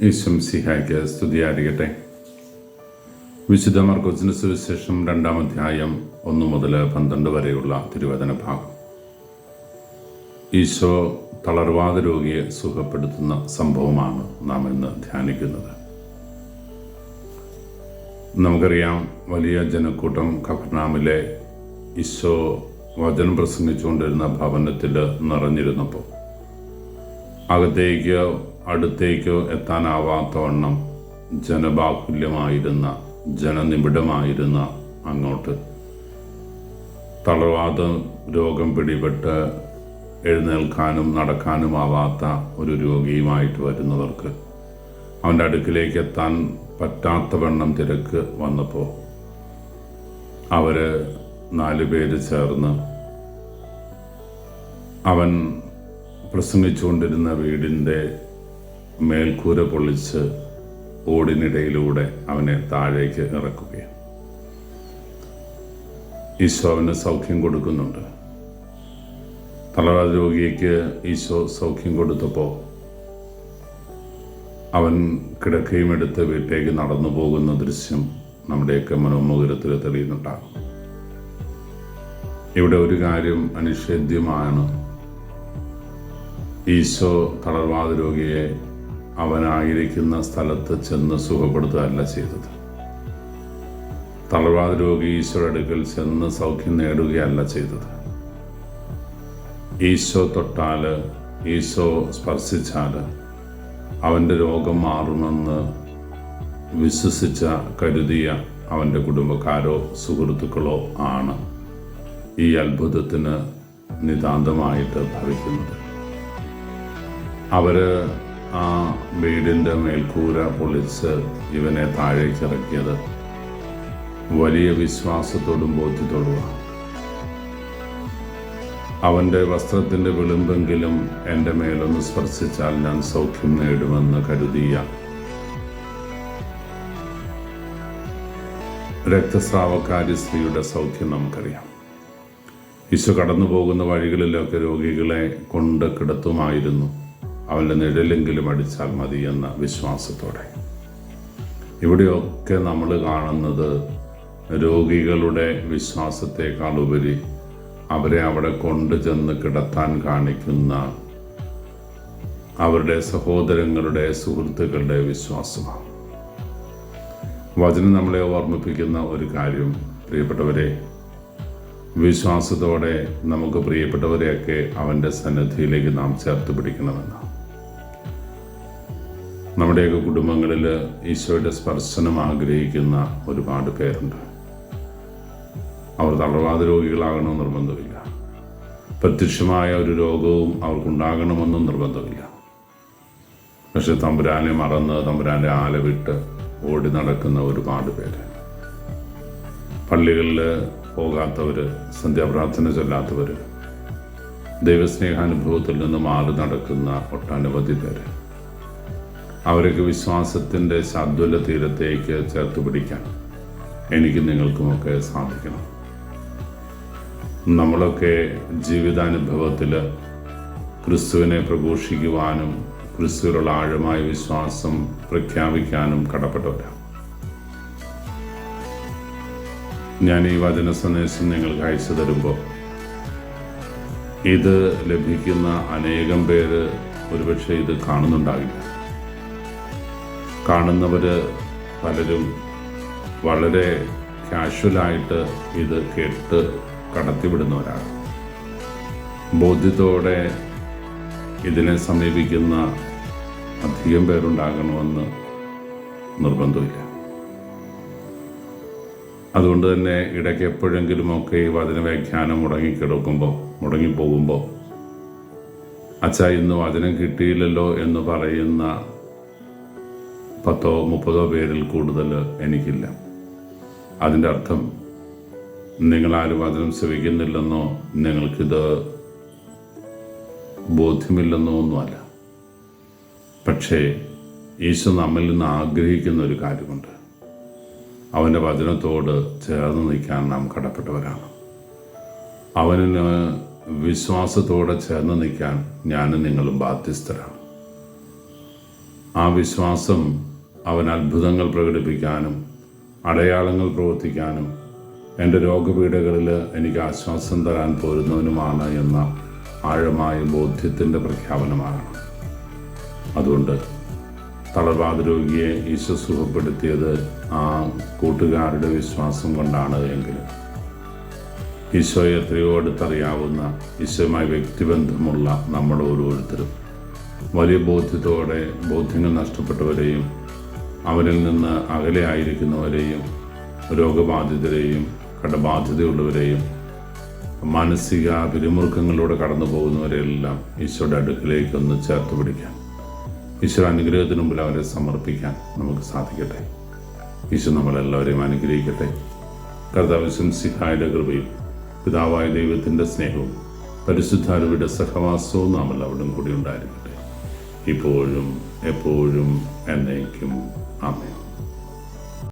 ഈശ്വം സിഹായ്ക്ക് സ്തുതിയായിരിക്കട്ടെ വിശുദ്ധ മർക്കോസിന് സുവിശേഷം രണ്ടാം അധ്യായം ഒന്ന് മുതൽ പന്ത്രണ്ട് വരെയുള്ള തിരുവചന ഭാഗം. ഈശോ തളർവാദ രോഗിയെ സുഖപ്പെടുത്തുന്ന സംഭവമാണ് നാം ഇന്ന് ധ്യാനിക്കുന്നത്. നമുക്കറിയാം വലിയ ജനക്കൂട്ടം കഫർനാമിലെ ഈശോ വചനം പ്രസംഗിച്ചുകൊണ്ടിരുന്ന ഭവനത്തിൽ നിറഞ്ഞിരുന്നപ്പോൾ അകത്തേക്കോ അടുത്തേക്കോ എത്താനാവാത്തവണ്ണം ജനബാഹുല്യമായിരുന്ന ജനനിബിഡമായിരുന്ന അങ്ങോട്ട്. തളർവാദ രോഗം പിടിപെട്ട് എഴുന്നേൽക്കാനും നടക്കാനുമാവാത്ത ഒരു രോഗിയുമായിട്ട് വരുന്നവർക്ക് അവന്റെ അടുക്കിലേക്ക് എത്താൻ പറ്റാത്തവണ്ണം തിരക്ക് വന്നപ്പോൾ അവർ നാല് പേര് ചേർന്ന് അവൻ പ്രസംഗിച്ചുകൊണ്ടിരുന്ന വീടിന്റെ മേൽക്കൂര പൊളിച്ച് ഓടിനിടയിലൂടെ അവനെ താഴേക്ക് ഇറക്കുകയാണ് ഈശോ അവന് സൗഖ്യം കൊടുക്കുന്നുണ്ട്. തളരാ രോഗിക്ക് ഈശോ സൗഖ്യം കൊടുത്തപ്പോൾ അവൻ കിടക്കയും എടുത്ത് വീട്ടിലേക്ക് നടന്നു പോകുന്ന ദൃശ്യം നമ്മുടെയൊക്കെ മനോമുഖരത്തിൽ തെളിയുന്നുണ്ടാകും. ഇവിടെ ഒരു കാര്യം അനിഷേധ്യമാണ്. ഈശോ തളർവാദ രോഗിയെ അവനായിരിക്കുന്ന സ്ഥലത്ത് ചെന്ന് സുഖപ്പെടുത്തുകയല്ല ചെയ്തത്. തളർവാദ രോഗി ഈശോയുടെ അടുക്കൽ ചെന്ന് സൗഖ്യം നേടുകയല്ല ചെയ്തത്. ഈശോ തൊട്ടാൽ ഈശോ സ്പർശിച്ചാൽ അവന്റെ രോഗം മാറുമെന്ന് വിശ്വസിച്ച കരുതിയ അവന്റെ കുടുംബക്കാരോ സുഹൃത്തുക്കളോ ആണ് ഈ അത്ഭുതത്തിന് നിതാന്തമായിട്ട് ഭവിക്കുന്നത്. അവർ ആ വീടിന്റെ മേൽക്കൂര പൊളിച്ച് ഇവനെ താഴേക്ക് ഇറക്കിയത് വലിയ വിശ്വാസത്തോടും ബോധ്യത്തോടുമാണ്. അവന്റെ വസ്ത്രത്തിന്റെ വിളിമ്പെങ്കിലും എന്റെ മേലൊന്ന് സ്പർശിച്ചാൽ ഞാൻ സൗഖ്യം നേടുമെന്ന് കരുതിയ രക്തസ്രാവക്കാരി സ്ത്രീയുടെ സൗഖ്യം നമുക്കറിയാം. ഈശോ കടന്നു പോകുന്ന വഴികളിലൊക്കെ രോഗികളെ കൊണ്ട് കിടത്തുമായിരുന്നു. അവന്റെ നിഴലെങ്കിലും അടിച്ചാൽ മതി എന്ന വിശ്വാസത്തോടെ. ഇവിടെയൊക്കെ നമ്മൾ കാണുന്നത് രോഗികളുടെ വിശ്വാസത്തെക്കാൾ ഉപരി അവരെ അവിടെ കൊണ്ടു ചെന്ന് കിടത്താൻ കാണിക്കുന്ന അവരുടെ സഹോദരങ്ങളുടെ സുഹൃത്തുക്കളുടെ വിശ്വാസമാണ്. വചനം നമ്മളെ ഓർമ്മിപ്പിക്കുന്ന ഒരു കാര്യം പ്രിയപ്പെട്ടവരെ വിശ്വാസത്തോടെ നമുക്ക് പ്രിയപ്പെട്ടവരെയൊക്കെ അവന്റെ സന്നദ്ധിയിലേക്ക് നാം ചേർത്ത് പിടിക്കണമെന്ന് നമ്മുടെയൊക്കെ കുടുംബങ്ങളിൽ ഈശോയുടെ സ്പർശനം ആഗ്രഹിക്കുന്ന ഒരുപാട് പേരുണ്ട്. അവർ തളർവാദ രോഗികളാകണമെന്ന് നിർബന്ധമില്ല. പ്രത്യക്ഷമായ ഒരു രോഗവും അവർക്കുണ്ടാകണമെന്നും നിർബന്ധമില്ല. പക്ഷെ തമ്പുരാനെ മറന്ന് തമ്പുരാന്റെ ആല വിട്ട് ഓടി നടക്കുന്ന ഒരുപാട് പേര്. പള്ളികളിൽ പോകാത്തവർ സന്ധ്യാപ്രാർത്ഥന ചൊല്ലാത്തവർ ദൈവസ്നേഹാനുഭവത്തിൽ നിന്ന് മാറി നടക്കുന്ന ഒട്ടനവധി പേര്. അവരൊക്കെ വിശ്വാസത്തിന്റെ ശാദ്വല തീരത്തേക്ക് ചേർത്ത് പിടിക്കാൻ എനിക്ക് നിങ്ങൾക്കുമൊക്കെ സാധിക്കണം. നമ്മളൊക്കെ ജീവിതാനുഭവത്തിൽ ക്രിസ്തുവിനെ പ്രഘോഷിക്കുവാനും ക്രിസ്തുവിലുള്ള ആഴമായ വിശ്വാസം പ്രഖ്യാപിക്കാനും കടപ്പെട്ടവരാണ് ഞാൻ ഈ വചന സന്ദേശം നിങ്ങൾക്ക് അയച്ചു തരുമ്പോൾ ഇത് ലഭിക്കുന്ന അനേകം പേര് ഒരുപക്ഷെ ഇത് കാണുന്നുണ്ടാകില്ല കാണുന്നവർ പലരും വളരെ കാഷ്വലായിട്ട് ഇത് കേട്ട് കടത്തിവിടുന്നവരാണ്. ബോധ്യത്തോടെ ഇതിനെ സമീപിക്കുന്ന അധികം പേരുണ്ടാകണമെന്ന് നിർബന്ധമില്ല. അതുകൊണ്ട് തന്നെ ഇടയ്ക്ക് എപ്പോഴെങ്കിലുമൊക്കെ ഈ വചന വ്യാഖ്യാനം മുടങ്ങിക്കിടക്കുമ്പോൾ മുടങ്ങിപ്പോകുമ്പോൾ അച്ഛ ഇന്ന് വചനം കിട്ടിയില്ലല്ലോ എന്ന് പറയുന്ന പത്തോ മുപ്പതോ പേരിൽ കൂടുതൽ എനിക്കില്ല. അതിന്റെ അർത്ഥം നിങ്ങളാരും വചനം ശ്രമിക്കുന്നില്ലെന്നോ നിങ്ങൾക്കിത് ബോധ്യമില്ലെന്നോ ഒന്നുമല്ല. പക്ഷേ ഈശോ നമ്മിൽ നിന്ന് ആഗ്രഹിക്കുന്ന ഒരു കാര്യമുണ്ട്. അവന്റെ വചനത്തോട് ചേർന്ന് നിൽക്കാൻ നാം കടപ്പെട്ടവരാണ്. അവന് വിശ്വാസത്തോടെ ചേർന്ന് നിൽക്കാൻ ഞാനും നിങ്ങളും ബാധ്യസ്ഥരാണ് ആ വിശ്വാസം അവൻ അത്ഭുതങ്ങൾ പ്രകടിപ്പിക്കാനും അടയാളങ്ങൾ പ്രവർത്തിക്കാനും എന്റെ രോഗപീഠകളിൽ എനിക്ക് ആശ്വാസം തരാൻ പോരുന്നവനുമാണ് എന്ന ആഴമായ ബോധ്യത്തിന്റെ പ്രഖ്യാപനമാണ്. അതുകൊണ്ട് തളർവാദ രോഗിയെ ഈശോ സുഖപ്പെടുത്തിയത് ആ കൂട്ടുകാരുടെ വിശ്വാസം കൊണ്ടാണ് എങ്കിൽ ഈശോയെ എത്രയോ അടുത്തറിയാവുന്ന ഈശോയുമായി വ്യക്തിബന്ധമുള്ള നമ്മുടെ ഓരോരുത്തരും വലിയ ബോധ്യത്തോടെ ബോധ്യങ്ങൾ നഷ്ടപ്പെട്ടവരെയും അവരിൽ നിന്ന് അകലെയായിരിക്കുന്നവരെയും രോഗബാധിതരെയും കടബാധ്യതയുള്ളവരെയും മാനസിക പിരിമുറുക്കങ്ങളിലൂടെ കടന്നു പോകുന്നവരെല്ലാം ഈശോയുടെ അടുക്കിലേക്ക് ഒന്ന് ചേർത്ത് പിടിക്കാൻ ഈശോ അനുഗ്രഹത്തിന് മുമ്പിൽ അവരെ സമർപ്പിക്കാൻ നമുക്ക് സാധിക്കട്ടെ. ഈശോ നമ്മളെല്ലാവരെയും അനുഗ്രഹിക്കട്ടെ. കർത്താവ് സിഹായുടെ കൃപയും പിതാവായ ദൈവത്തിന്റെ സ്നേഹവും പരിശുദ്ധാരുവിയുടെ സഹവാസവും നാം എല്ലാവരും കൂടി ഉണ്ടായിരിക്കട്ടെ. ഇപ്പോഴും എപ്പോഴും എന്നേക്കും. Amém.